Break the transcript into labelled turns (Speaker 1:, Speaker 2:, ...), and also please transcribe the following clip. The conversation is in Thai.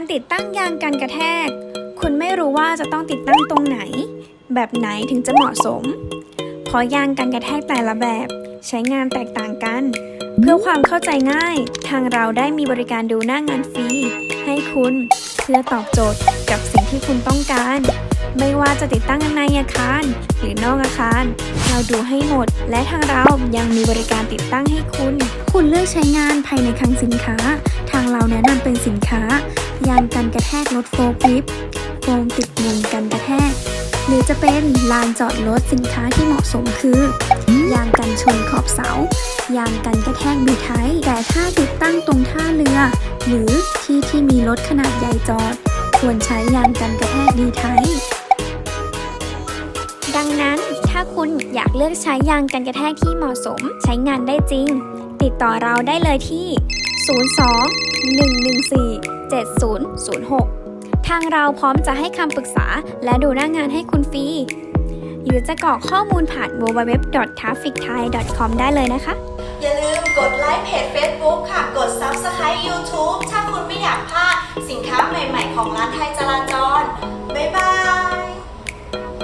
Speaker 1: การติดตั้งยางกันกระแทก คุณไม่รู้ว่าจะต้องติดตั้งตรงไหน แบบไหนถึงจะเหมาะสม เพราะยางกันกระแทกแต่ละแบบ ใช้งานแตกต่างกัน เพื่อความเข้าใจง่าย ทางเราได้มีบริการดูหน้างานฟรีให้คุณเพื่อตอบโจทย์กับสิ่งที่คุณต้องการ ไม่ว่าจะติดตั้งในอาคาร หรือนอกอาคาร เราดูให้หมด และทางเรายังมีบริการติดตั้งให้คุณ คุณเลือกใช้งานภายในคลังสินค้า ทางเราแนะนำเป็น สินค้า ยางกันกระแทกรถโฟล์กริปโฟมติดมุมกันกระแทก หรือจะเป็นลานจอดรถสินค้าที่เหมาะสมคือ ยางกันชนขอบเสา ยางกันกระแทกบีไทยแต่ถ้าติดตั้งตรงท่าเรือ หรือที่ที่มีรถขนาดใหญ่จอด ควรใช้ยางกันกระแทกดีไทยดังนั้นถ้าคุณอยากเลือกใช้ยางกันกระแทกที่เหมาะสม ใช้งานได้จริง ติดต่อเราได้เลยที่ 02 114 7006 ทางเราพร้อมจะให้คำปรึกษาและดูหน้างานให้คุณฟรี หรือจะกรอกข้อมูลผ่าน www.trafficthai.com ได้เลยนะคะ
Speaker 2: อย่าลืมกดไลค์เพจ Facebook ค่ะ กด Subscribe YouTube ถ้าคุณไม่อยากพลาดสินค้าใหม่ ๆ ของร้านไทยจราจร